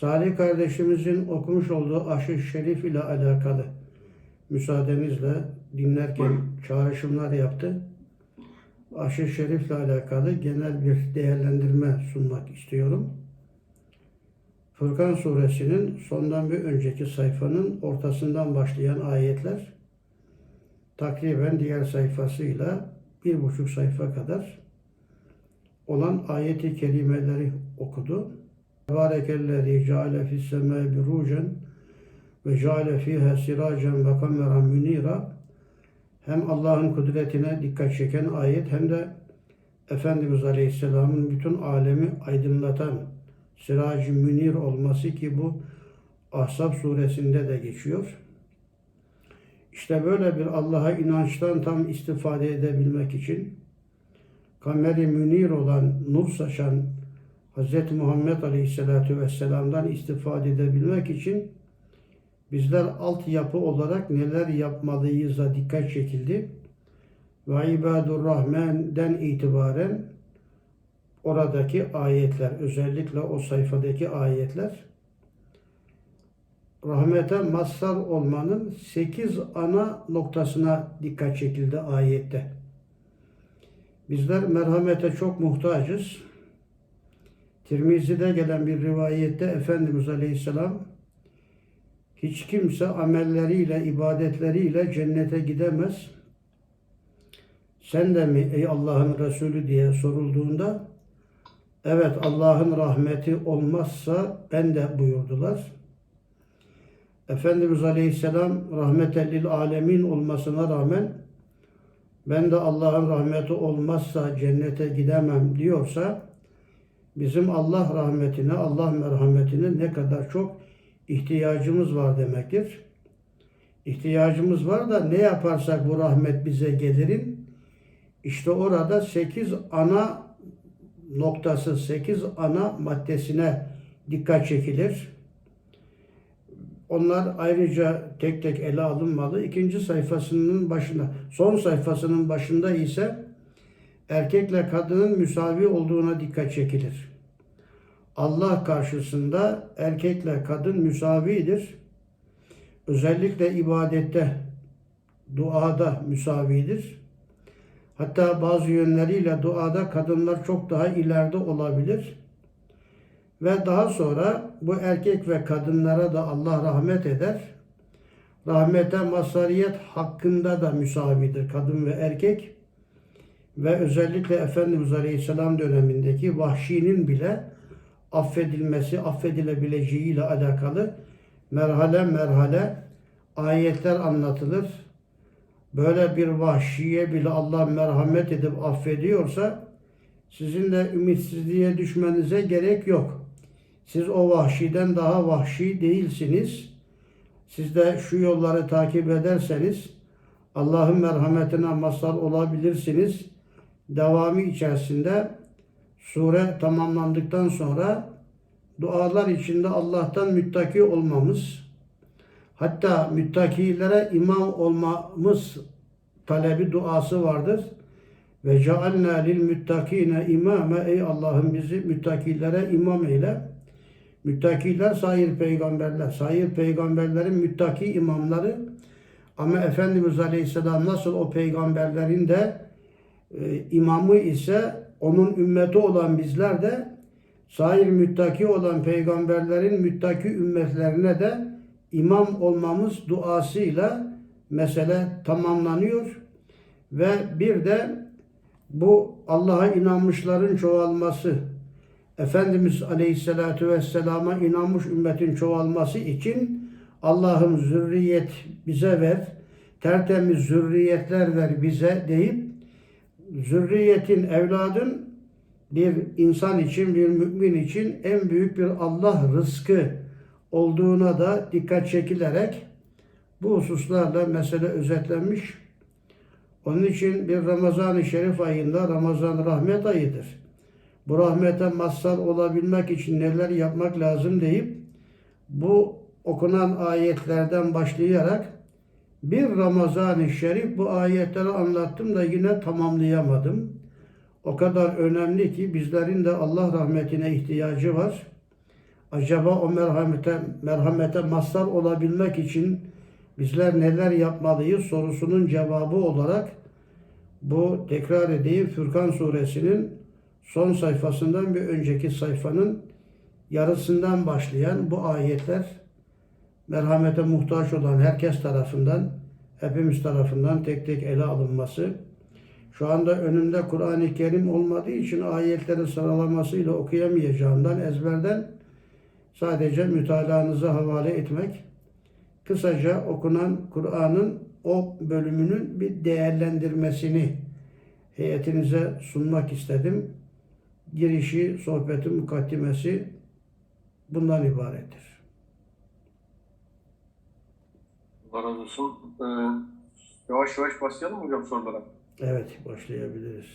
Salih kardeşimizin okumuş olduğu aşı şerif ile alakalı müsaadenizle dinlerken çağrışımlar yaptı. Aşı şerifle alakalı genel bir değerlendirme sunmak istiyorum. Furkan suresinin sondan bir önceki sayfanın ortasından başlayan ayetler takriben diğer sayfasıyla bir buçuk sayfa kadar olan ayeti kerimeleri okudu. Tebarekellezi ceale fis semâi burucen ve ceale fiha siracen ve kameran münira hem Allah'ın kudretine dikkat çeken ayet hem de Efendimiz Aleyhisselam'ın bütün alemi aydınlatan siracı münir olması ki bu Ahzab suresinde de geçiyor. İşte böyle bir Allah'a inançtan tam istifade edebilmek için kameri münir olan nur saçan Hz. Muhammed Aleyhisselatü Vesselam'dan istifade edebilmek için bizler altyapı olarak neler yapmalıyız'a dikkat çekildi. Ve ibadur Rahman'den itibaren oradaki ayetler, özellikle o sayfadaki ayetler rahmete mazhar olmanın sekiz ana noktasına dikkat çekildi ayette. Bizler merhamete çok muhtacız. Tirmizi'de gelen bir rivayette Efendimiz Aleyhisselam hiç kimse amelleriyle, ibadetleriyle cennete gidemez. Sen de mi ey Allah'ın Resulü diye sorulduğunda evet Allah'ın rahmeti olmazsa ben de buyurdular. Efendimiz Aleyhisselam rahmetellil alemin olmasına rağmen ben de Allah'ın rahmeti olmazsa cennete gidemem diyorsa bizim Allah rahmetine, Allah merhametine ne kadar çok ihtiyacımız var demektir. İhtiyacımız var da ne yaparsak bu rahmet bize gelirin. İşte orada sekiz ana noktası, sekiz ana maddesine dikkat çekilir. Onlar ayrıca tek tek ele alınmalı. İkinci sayfasının başında, son sayfasının başında ise erkekle kadının müsavi olduğuna dikkat çekilir. Allah karşısında erkekle kadın müsavidir. Özellikle ibadette, duada müsavidir. Hatta bazı yönleriyle duada kadınlar çok daha ileride olabilir. Ve daha sonra bu erkek ve kadınlara da Allah rahmet eder. Rahmete mazhariyet hakkında da müsavidir kadın ve erkek. Ve özellikle Efendimiz Aleyhisselam dönemindeki vahşinin bile affedilmesi, affedilebileceği ile alakalı merhale merhale ayetler anlatılır. Böyle bir vahşiye bile Allah merhamet edip affediyorsa sizin de ümitsizliğe düşmenize gerek yok. Siz o vahşiden daha vahşi değilsiniz. Siz de şu yolları takip ederseniz Allah'ın merhametine mazhar olabilirsiniz. Devamı içerisinde sure tamamlandıktan sonra dualar içinde Allah'tan müttaki olmamız, hatta müttakilere imam olmamız talebi duası vardır. Ve cealna lil müttakine imame ey Allah'ım bizi müttakilere imam eyle. Müttakiler sayır peygamberler. Sayır peygamberlerin müttaki imamları. Ama Efendimiz Aleyhisselam nasıl o peygamberlerin de e, imamı ise onun ümmeti olan bizler de sair müttaki olan peygamberlerin müttaki ümmetlerine de imam olmamız duasıyla mesele tamamlanıyor. Ve bir de bu Allah'a inanmışların çoğalması, Efendimiz Aleyhisselatü Vesselam'a inanmış ümmetin çoğalması için Allah'ım zürriyet bize ver, tertemiz zürriyetler ver bize deyip zürriyetin, evladın bir insan için, bir mümin için en büyük bir Allah rızkı olduğuna da dikkat çekilerek bu hususlarla mesele özetlenmiş. Onun için bir Ramazan-ı Şerif ayında Ramazan rahmet ayıdır. Bu rahmete mazhar olabilmek için neler yapmak lazım deyip bu okunan ayetlerden başlayarak bir Ramazan-ı Şerif bu ayetleri anlattım da yine tamamlayamadım. O kadar önemli ki bizlerin de Allah rahmetine ihtiyacı var. acaba o merhamete merhamete mazhar olabilmek için bizler neler yapmalıyız sorusunun cevabı olarak bu tekrar edeyim Furkan suresinin son sayfasından bir önceki sayfanın yarısından başlayan bu ayetler merhamete muhtaç olan herkes tarafından, hepimiz tarafından tek tek ele alınması. Şu anda önümde Kur'an-ı Kerim olmadığı için ayetlerin sıralamasıyla okuyamayacağımdan ezberden sadece mütalaanıza havale etmek, kısaca okunan Kur'an'ın o bölümünün bir değerlendirmesini heyetinize sunmak istedim. Girişi, sohbetin mukaddimesi bundan ibarettir. Allah olsun. Ee, yavaş yavaş başlayalım mı hocam sorulara? Evet, başlayabiliriz.